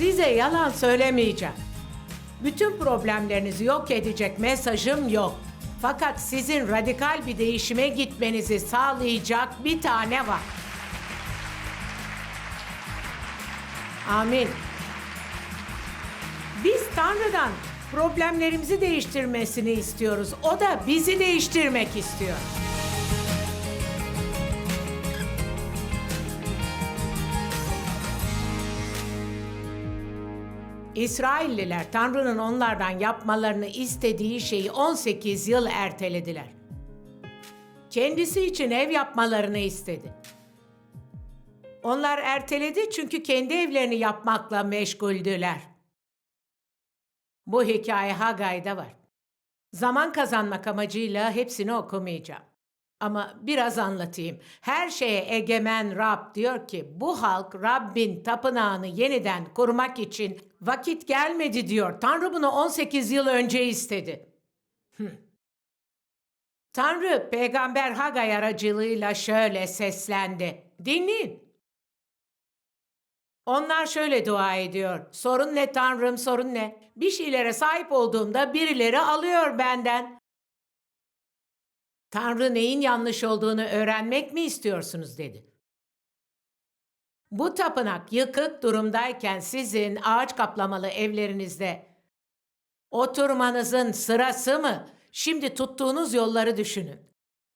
Size yalan söylemeyeceğim. Bütün problemlerinizi yok edecek mesajım yok. Fakat sizin radikal bir değişime gitmenizi sağlayacak bir tane var. Amin. Biz Tanrı'dan problemlerimizi değiştirmesini istiyoruz. O da bizi değiştirmek istiyor. İsrailliler Tanrı'nın onlardan yapmalarını istediği şeyi 18 yıl ertelediler. Kendisi için ev yapmalarını istedi. Onlar erteledi çünkü kendi evlerini yapmakla meşguldüler. Bu hikaye Hagay'da var. Zaman kazanmak amacıyla hepsini okumayacağım. Ama biraz anlatayım. Her şeye egemen Rab diyor ki bu halk Rabbin tapınağını yeniden kurmak için vakit gelmedi diyor. Tanrı bunu 18 yıl önce istedi. Tanrı peygamber Hagay aracılığıyla şöyle seslendi. Dinleyin. Onlar şöyle dua ediyor. Sorun ne Tanrım sorun ne? Bir şeylere sahip olduğumda birileri alıyor benden. Tanrı neyin yanlış olduğunu öğrenmek mi istiyorsunuz dedi. Bu tapınak yıkık durumdayken sizin ağaç kaplamalı evlerinizde oturmanızın sırası mı? Şimdi tuttuğunuz yolları düşünün.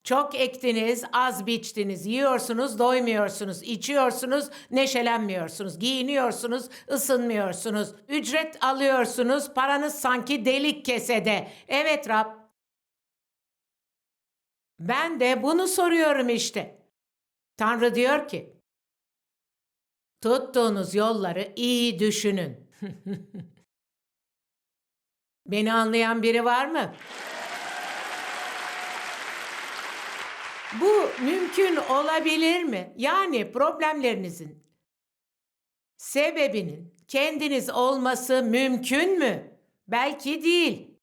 Çok ektiniz, az biçtiniz, yiyorsunuz, doymuyorsunuz, içiyorsunuz, neşelenmiyorsunuz, giyiniyorsunuz, ısınmıyorsunuz, ücret alıyorsunuz, paranız sanki delik kesede. Evet Rab, ben de bunu soruyorum işte. Tanrı diyor ki, tuttuğunuz yolları iyi düşünün. Beni anlayan biri var mı? Bu mümkün olabilir mi? Yani problemlerinizin sebebinin kendiniz olması mümkün mü? Belki değil.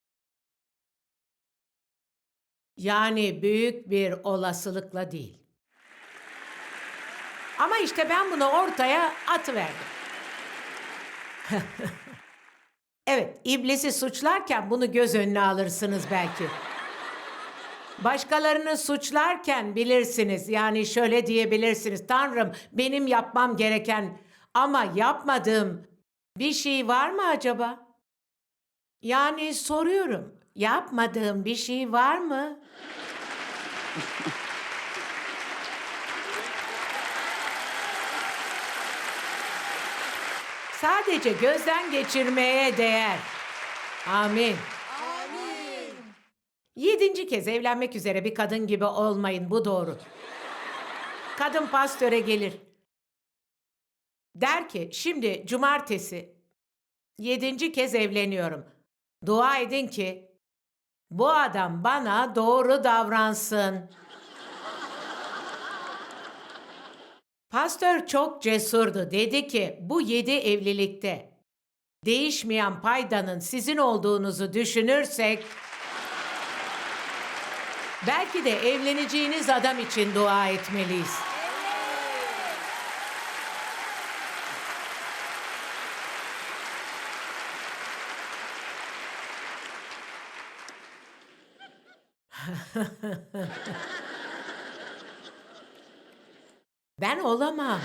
Yani büyük bir olasılıkla değil. Ama işte ben bunu ortaya atıverdim. evet, iblisi suçlarken bunu göz önüne alırsınız belki. Başkalarını suçlarken bilirsiniz. Yani şöyle diyebilirsiniz. Tanrım benim yapmam gereken ama yapmadığım bir şey var mı acaba? Yani soruyorum. Yapmadığım bir şey var mı? Sadece gözden geçirmeye değer. Amin. Yedinci kez evlenmek üzere bir kadın gibi olmayın, bu doğru. Kadın pastöre gelir. Der ki, şimdi cumartesi yedinci kez evleniyorum. Dua edin ki bu adam bana doğru davransın. Pastör çok cesurdu. Dedi ki bu yedi evlilikte değişmeyen paydanın sizin olduğunuzu düşünürsek Belki de evleneceğiniz adam için dua etmeliyiz. ben olamam.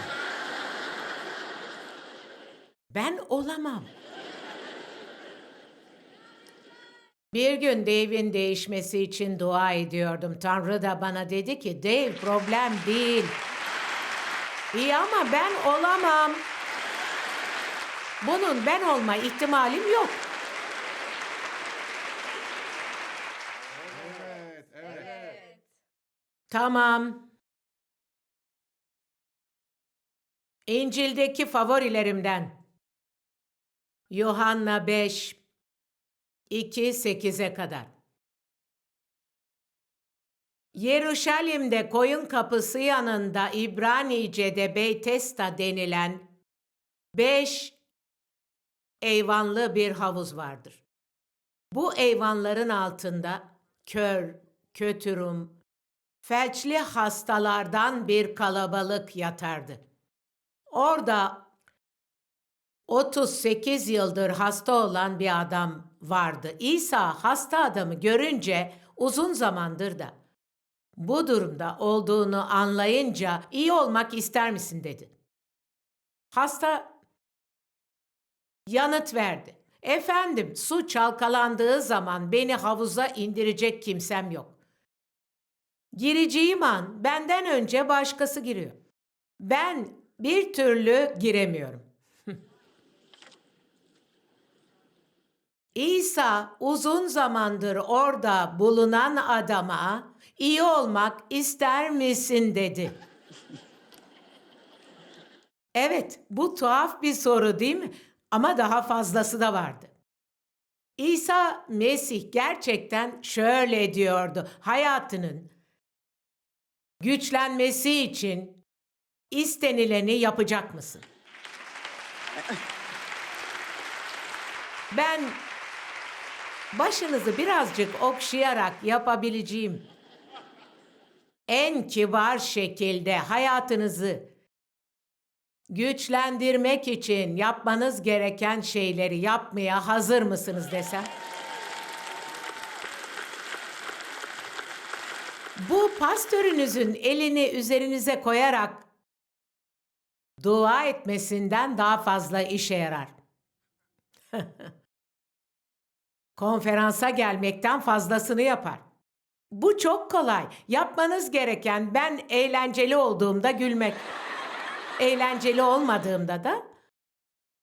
Ben olamam. Bir gün Dave'in değişmesi için dua ediyordum. Tanrı da bana dedi ki Dave problem değil. İyi ama ben olamam. Bunun ben olma ihtimalim yok. Tamam. İncil'deki favorilerimden. Yuhanna 5 2-8'e kadar. Yeruşalim'de koyun kapısı yanında İbranice'de Beytesta denilen beş eyvanlı bir havuz vardır. Bu eyvanların altında kör, kötürüm, felçli hastalardan bir kalabalık yatardı. Orada 38 yıldır hasta olan bir adam vardı. İsa hasta adamı görünce uzun zamandır da bu durumda olduğunu anlayınca iyi olmak ister misin dedi. Hasta yanıt verdi. Efendim su çalkalandığı zaman beni havuza indirecek kimsem yok. Gireceğim an benden önce başkası giriyor. Ben bir türlü giremiyorum. İsa uzun zamandır orada bulunan adama iyi olmak ister misin dedi. Evet, bu tuhaf bir soru değil mi? Ama daha fazlası da vardı. İsa Mesih gerçekten şöyle diyordu. Hayatının güçlenmesi için istenileni yapacak mısın? Ben başınızı birazcık okşayarak yapabileceğim en kibar şekilde hayatınızı güçlendirmek için yapmanız gereken şeyleri yapmaya hazır mısınız desem? Bu pastörünüzün elini üzerinize koyarak dua etmesinden daha fazla işe yarar. Konferansa gelmekten fazlasını yapar. Bu çok kolay. Yapmanız gereken ben eğlenceli olduğumda gülmek. Eğlenceli olmadığımda da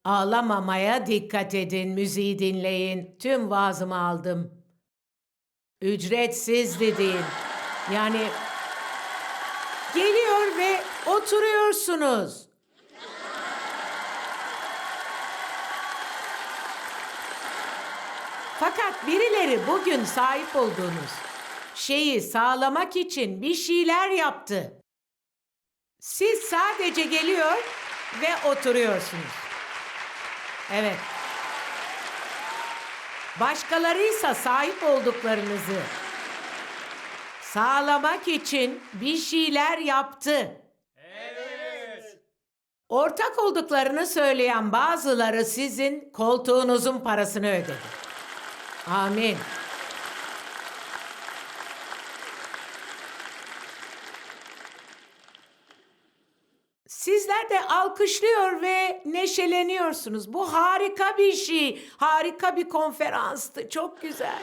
ağlamamaya dikkat edin, müziği dinleyin. Tüm vaazımı aldım. Ücretsiz deyin. Yani geliyor ve oturuyorsunuz. Fakat birileri bugün sahip olduğunuz şeyi sağlamak için bir şeyler yaptı. Siz sadece geliyor ve oturuyorsunuz. Evet. Başkalarıysa sahip olduklarınızı sağlamak için bir şeyler yaptı. Evet. Ortak olduklarını söyleyen bazıları sizin koltuğunuzun parasını ödedi. Amin. Sizler de alkışlıyor ve neşeleniyorsunuz. Bu harika bir şey. Harika bir konferanstı. Çok güzel.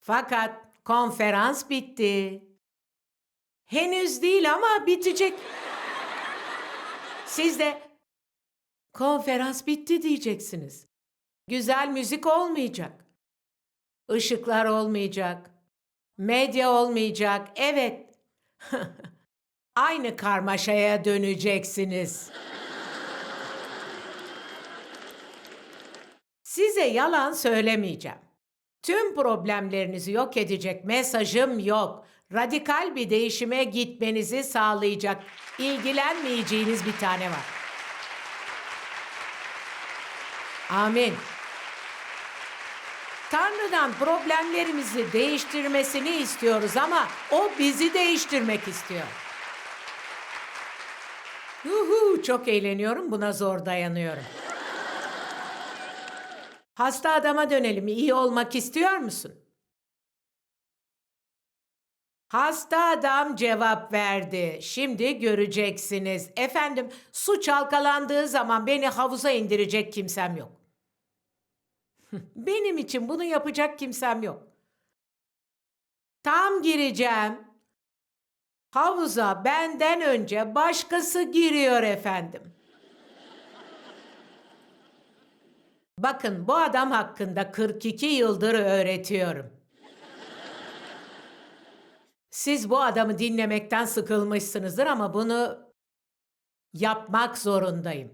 Fakat konferans bitti. Henüz değil ama bitecek. Siz de konferans bitti diyeceksiniz. Güzel müzik olmayacak. Işıklar olmayacak. Medya olmayacak. Evet. Aynı karmaşaya döneceksiniz. Size yalan söylemeyeceğim. Tüm problemlerinizi yok edecek mesajım yok. Radikal bir değişime gitmenizi sağlayacak, ilgilenmeyeceğiniz bir tane var. Amin. Tanrı'dan problemlerimizi değiştirmesini istiyoruz ama o bizi değiştirmek istiyor. Yuhu, çok eğleniyorum, buna zor dayanıyorum. Hasta adama dönelim. İyi olmak istiyor musun? Hasta adam cevap verdi. Şimdi göreceksiniz. Efendim, su çalkalandığı zaman beni havuza indirecek kimsem yok. Benim için bunu yapacak kimsem yok. Tam gireceğim. Havuza benden önce başkası giriyor efendim. Bakın bu adam hakkında 42 yıldır öğretiyorum. Siz bu adamı dinlemekten sıkılmışsınızdır ama bunu yapmak zorundayım.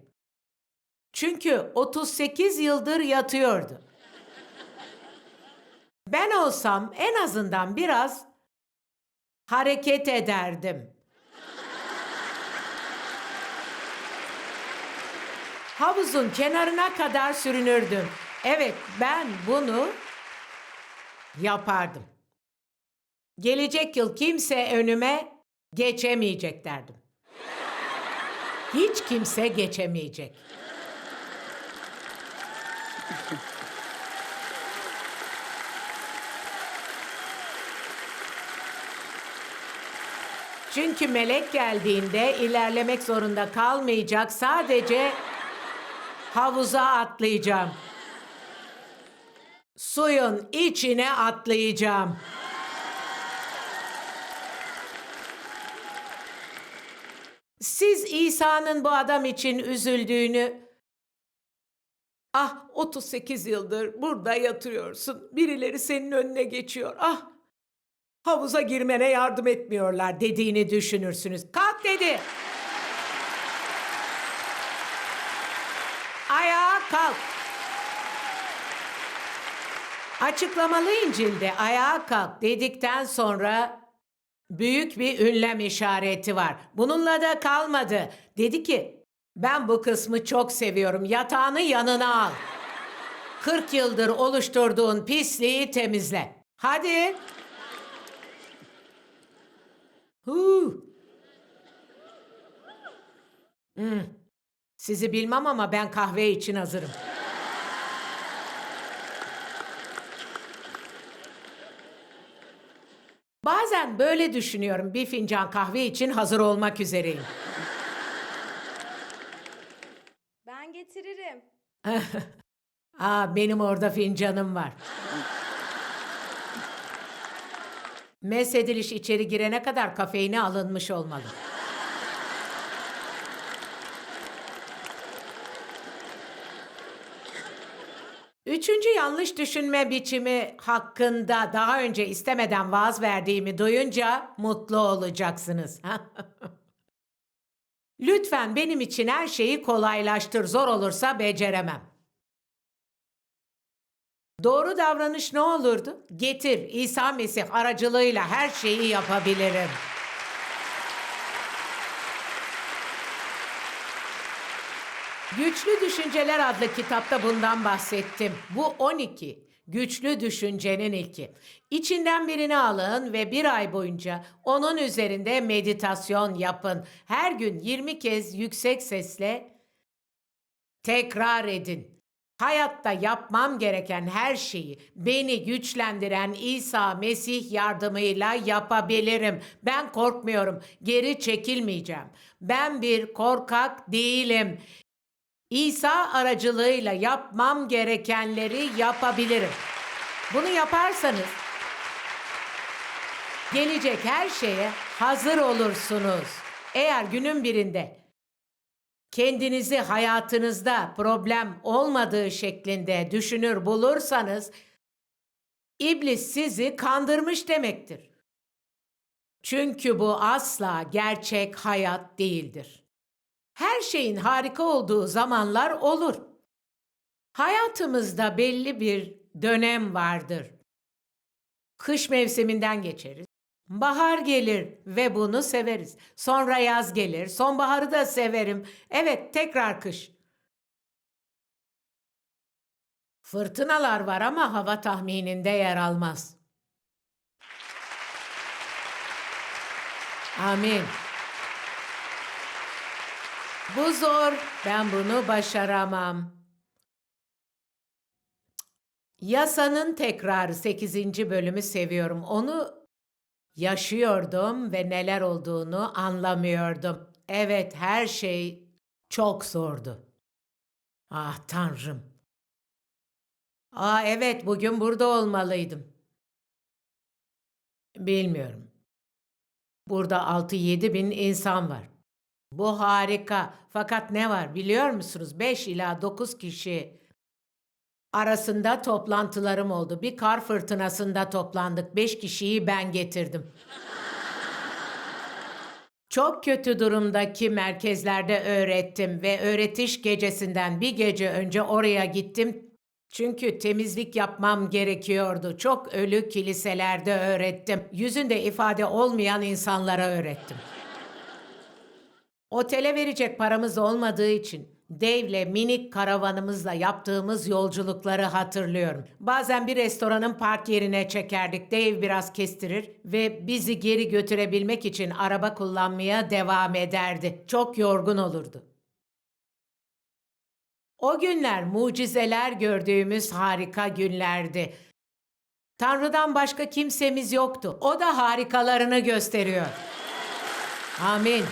Çünkü 38 yıldır yatıyordu. Ben olsam en azından biraz hareket ederdim. Havuzun kenarına kadar sürünürdüm. Evet, ben bunu yapardım. Gelecek yıl kimse önüme geçemeyecek derdim. hiç kimse geçemeyecek. Çünkü melek geldiğinde ilerlemek zorunda kalmayacak. Sadece havuza atlayacağım. Suyun içine atlayacağım. Siz İsa'nın bu adam için üzüldüğünü Ah 38 yıldır burada yatırıyorsun. Birileri senin önüne geçiyor. Ah havuza girmene yardım etmiyorlar dediğini düşünürsünüz. Kalk dedi. Ayağa kalk. Açıklamalı İncil'de ayağa kalk dedikten sonra büyük bir ünlem işareti var. Bununla da kalmadı. Dedi ki ben bu kısmı çok seviyorum. Yatağını yanına al. 40 yıldır oluşturduğun pisliği temizle. Hadi. Huu. Hmm. Sizi bilmem ama ben kahve için hazırım. Bazen böyle düşünüyorum. Bir fincan kahve için hazır olmak üzereyim. Ben getiririm. Aa, benim orada fincanım var. Mesediliş içeri girene kadar kafeini alınmış olmalı. Üçüncü yanlış düşünme biçimi hakkında daha önce istemeden vaaz verdiğimi duyunca mutlu olacaksınız. Lütfen benim için her şeyi kolaylaştır, zor olursa beceremem. Doğru davranış ne olurdu? Getir, İsa Mesih aracılığıyla her şeyi yapabilirim. Güçlü Düşünceler adlı kitapta bundan bahsettim. Bu 12 güçlü düşüncenin ilki. İçinden birini alın ve bir ay boyunca onun üzerinde meditasyon yapın. Her gün 20 kez yüksek sesle tekrar edin. Hayatta yapmam gereken her şeyi beni güçlendiren İsa Mesih yardımıyla yapabilirim. Ben korkmuyorum, geri çekilmeyeceğim. Ben bir korkak değilim. İsa aracılığıyla yapmam gerekenleri yapabilirim. Bunu yaparsanız gelecek her şeye hazır olursunuz. Eğer günün birinde kendinizi hayatınızda problem olmadığı şeklinde düşünür bulursanız iblis sizi kandırmış demektir. Çünkü bu asla gerçek hayat değildir. Her şeyin harika olduğu zamanlar olur. Hayatımızda belli bir dönem vardır. Kış mevsiminden geçeriz. Bahar gelir ve bunu severiz. Sonra yaz gelir. Sonbaharı da severim. Evet, tekrar kış. Fırtınalar var ama hava tahmininde yer almaz. Amin. Bu zor. Ben bunu başaramam. Yasanın tekrarı 8. bölümü seviyorum. Onu yaşıyordum ve neler olduğunu anlamıyordum. Evet, her şey çok zordu. Ah Tanrım. Aa evet, bugün burada olmalıydım. Bilmiyorum. Burada 6-7 bin insan var. Bu harika. Fakat ne var biliyor musunuz? 5 ila 9 kişi arasında toplantılarım oldu. Bir kar fırtınasında toplandık. 5 kişiyi ben getirdim. Çok kötü durumdaki merkezlerde öğrettim ve öğretiş gecesinden bir gece önce oraya gittim. Çünkü temizlik yapmam gerekiyordu. Çok ölü kiliselerde öğrettim. Yüzünde ifade olmayan insanlara öğrettim. Otele verecek paramız olmadığı için Dave'le minik karavanımızla yaptığımız yolculukları hatırlıyorum. Bazen bir restoranın park yerine çekerdik. Dave biraz kestirir ve bizi geri götürebilmek için araba kullanmaya devam ederdi. Çok yorgun olurdu. O günler mucizeler gördüğümüz harika günlerdi. Tanrı'dan başka kimsemiz yoktu. O da harikalarını gösteriyor. Amin.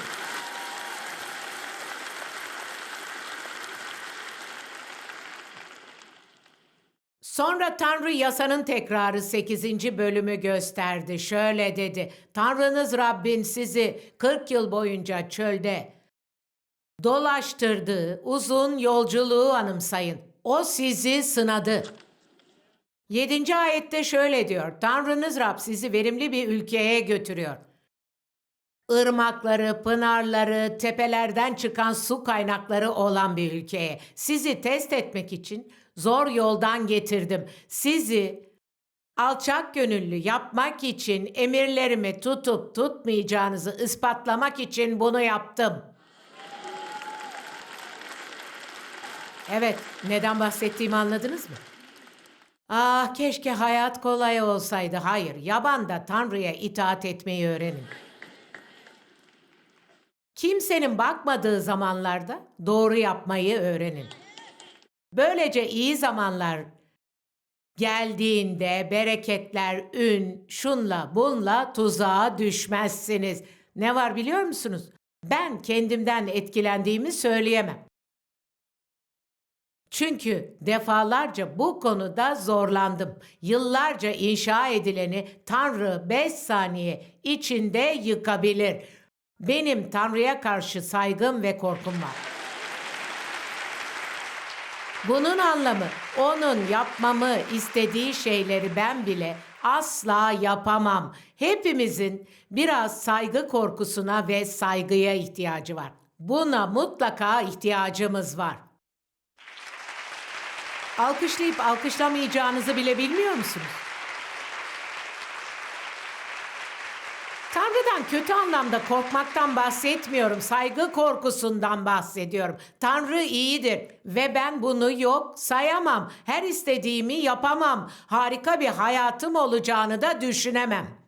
Sonra Tanrı yasanın tekrarı 8. bölümü gösterdi. Şöyle dedi. Tanrınız Rabbin sizi 40 yıl boyunca çölde dolaştırdığı uzun yolculuğu anımsayın. O sizi sınadı. 7. ayette şöyle diyor. Tanrınız Rab sizi verimli bir ülkeye götürüyor. Irmakları, pınarları, tepelerden çıkan su kaynakları olan bir ülkeye. Sizi test etmek için zor yoldan getirdim. Sizi alçak gönüllü yapmak için emirlerimi tutup tutmayacağınızı ispatlamak için bunu yaptım. Evet, neden bahsettiğimi anladınız mı? Ah keşke hayat kolay olsaydı. Hayır, yabanda Tanrı'ya itaat etmeyi öğrenin. Kimsenin bakmadığı zamanlarda doğru yapmayı öğrenin. Böylece iyi zamanlar geldiğinde bereketler, ün, şunla bunla tuzağa düşmezsiniz. Ne var biliyor musunuz? Ben kendimden etkilendiğimi söyleyemem. Çünkü defalarca bu konuda zorlandım. Yıllarca inşa edileni Tanrı 5 saniye içinde yıkabilir. Benim Tanrı'ya karşı saygım ve korkum var. Bunun anlamı onun yapmamı istediği şeyleri ben bile asla yapamam. Hepimizin biraz saygı korkusuna ve saygıya ihtiyacı var. Buna mutlaka ihtiyacımız var. Alkışlayıp alkışlamayacağınızı bile bilmiyor musunuz? Tanrı'dan kötü anlamda korkmaktan bahsetmiyorum. Saygı korkusundan bahsediyorum. Tanrı iyidir ve ben bunu yok sayamam. Her istediğimi yapamam. Harika bir hayatım olacağını da düşünemem.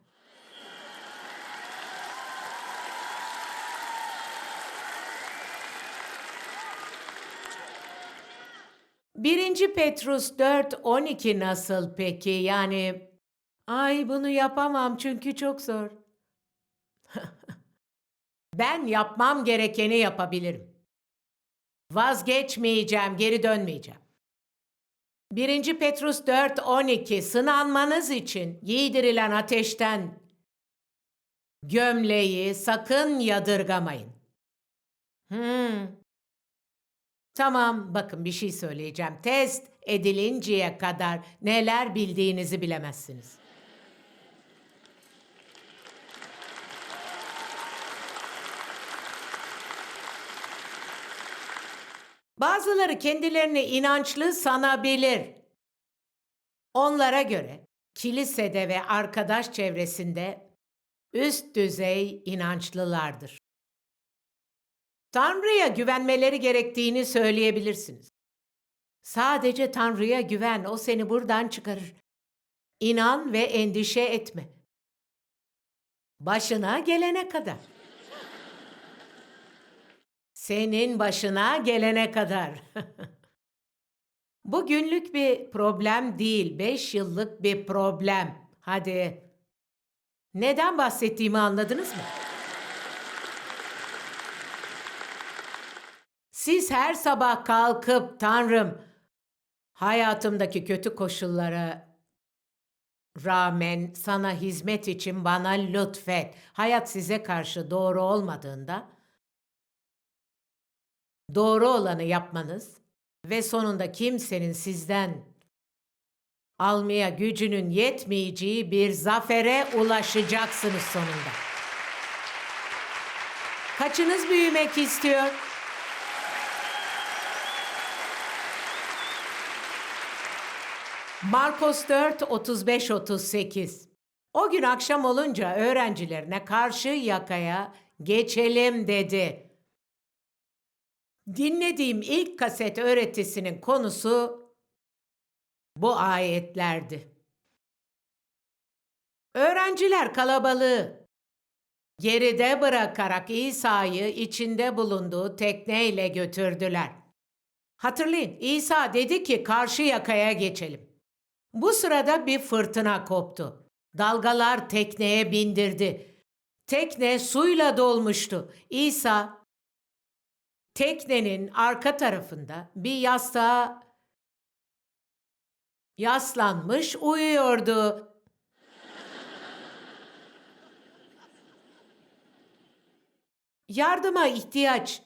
Birinci Petrus 4.12 nasıl peki? Yani ay bunu yapamam çünkü çok zor. Ben yapmam gerekeni yapabilirim. Vazgeçmeyeceğim, geri dönmeyeceğim. 1. Petrus 4.12 Sınanmanız için giydirilen ateşten gömleği sakın yadırgamayın. Hmm. Tamam, bakın bir şey söyleyeceğim. Test edilinceye kadar neler bildiğinizi bilemezsiniz. Bazıları kendilerini inançlı sanabilir. Onlara göre kilisede ve arkadaş çevresinde üst düzey inançlılardır. Tanrı'ya güvenmeleri gerektiğini söyleyebilirsiniz. Sadece Tanrı'ya güven, o seni buradan çıkarır. İnan ve endişe etme. Başına gelene kadar. Senin başına gelene kadar. Bu günlük bir problem değil, beş yıllık bir problem. Hadi. Neden bahsettiğimi anladınız mı? Siz her sabah kalkıp Tanrım hayatımdaki kötü koşullara rağmen sana hizmet için bana lütfet. Hayat size karşı doğru olmadığında doğru olanı yapmanız ve sonunda kimsenin sizden almaya gücünün yetmeyeceği bir zafere ulaşacaksınız sonunda. Kaçınız büyümek istiyor? Markos 4 35 38. O gün akşam olunca öğrencilerine karşı yakaya geçelim dedi. Dinlediğim ilk kaset öğretisinin konusu bu ayetlerdi. Öğrenciler kalabalığı geride bırakarak İsa'yı içinde bulunduğu tekneyle götürdüler. Hatırlayın İsa dedi ki karşı yakaya geçelim. Bu sırada bir fırtına koptu. Dalgalar tekneye bindirdi. Tekne suyla dolmuştu. İsa teknenin arka tarafında bir yastığa yaslanmış uyuyordu. Yardıma ihtiyaç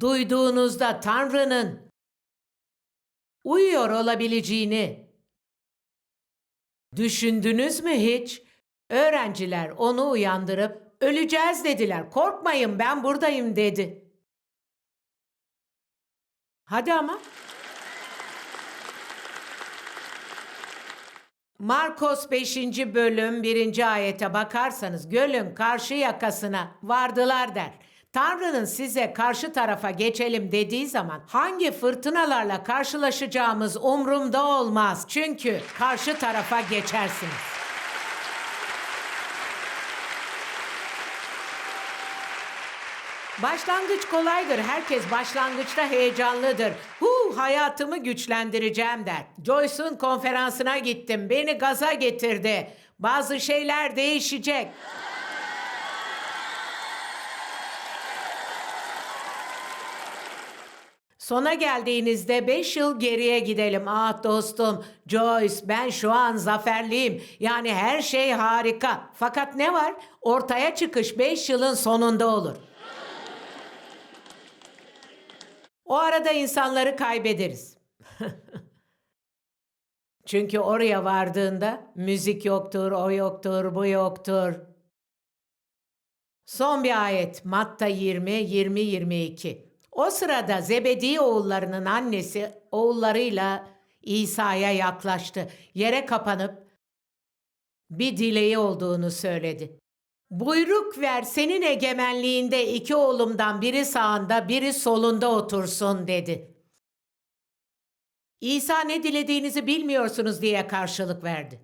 duyduğunuzda Tanrı'nın uyuyor olabileceğini düşündünüz mü hiç? Öğrenciler onu uyandırıp öleceğiz dediler. Korkmayın ben buradayım dedi. Hadi ama. Markos 5. bölüm 1. ayete bakarsanız gölün karşı yakasına vardılar der. Tanrı'nın size karşı tarafa geçelim dediği zaman hangi fırtınalarla karşılaşacağımız umrumda olmaz. Çünkü karşı tarafa geçersiniz. Başlangıç kolaydır. Herkes başlangıçta heyecanlıdır. Hu hayatımı güçlendireceğim der. Joyce'un konferansına gittim. Beni gaza getirdi. Bazı şeyler değişecek. Sona geldiğinizde 5 yıl geriye gidelim. Ah dostum Joyce ben şu an zaferliyim. Yani her şey harika. Fakat ne var? Ortaya çıkış 5 yılın sonunda olur. O arada insanları kaybederiz. Çünkü oraya vardığında müzik yoktur, o yoktur, bu yoktur. Son bir ayet Matta 20 20 22. O sırada Zebedi oğullarının annesi oğullarıyla İsa'ya yaklaştı. Yere kapanıp bir dileği olduğunu söyledi. Buyruk ver senin egemenliğinde iki oğlumdan biri sağında biri solunda otursun dedi. İsa ne dilediğinizi bilmiyorsunuz diye karşılık verdi.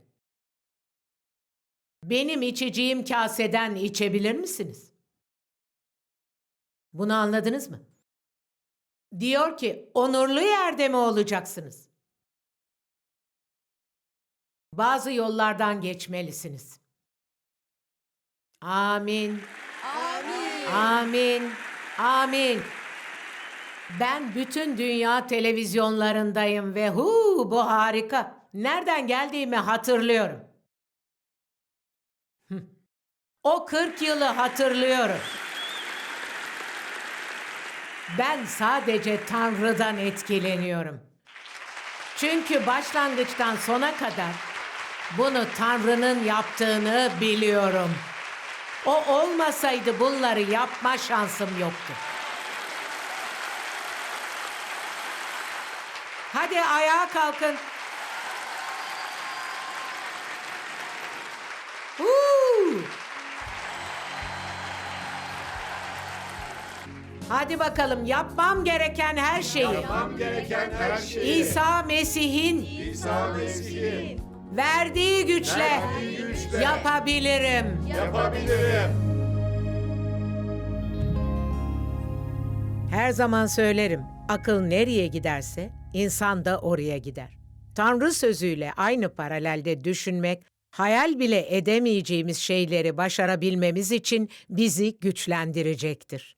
Benim içeceğim kaseden içebilir misiniz? Bunu anladınız mı? Diyor ki onurlu yerde mi olacaksınız? Bazı yollardan geçmelisiniz. Amin. Amin. Amin. Amin. Ben bütün dünya televizyonlarındayım ve hu bu harika. Nereden geldiğimi hatırlıyorum. O 40 yılı hatırlıyorum. Ben sadece Tanrı'dan etkileniyorum. Çünkü başlangıçtan sona kadar bunu Tanrı'nın yaptığını biliyorum. O olmasaydı bunları yapma şansım yoktu. Hadi ayağa kalkın. Huu! Hadi bakalım yapmam gereken her şeyi Yapmam gereken her şeyi İsa Mesih'in İsa Mesih'in verdiği güçle verdiği güçle yapabilirim. yapabilirim. Her zaman söylerim, akıl nereye giderse insan da oraya gider. Tanrı sözüyle aynı paralelde düşünmek, hayal bile edemeyeceğimiz şeyleri başarabilmemiz için bizi güçlendirecektir.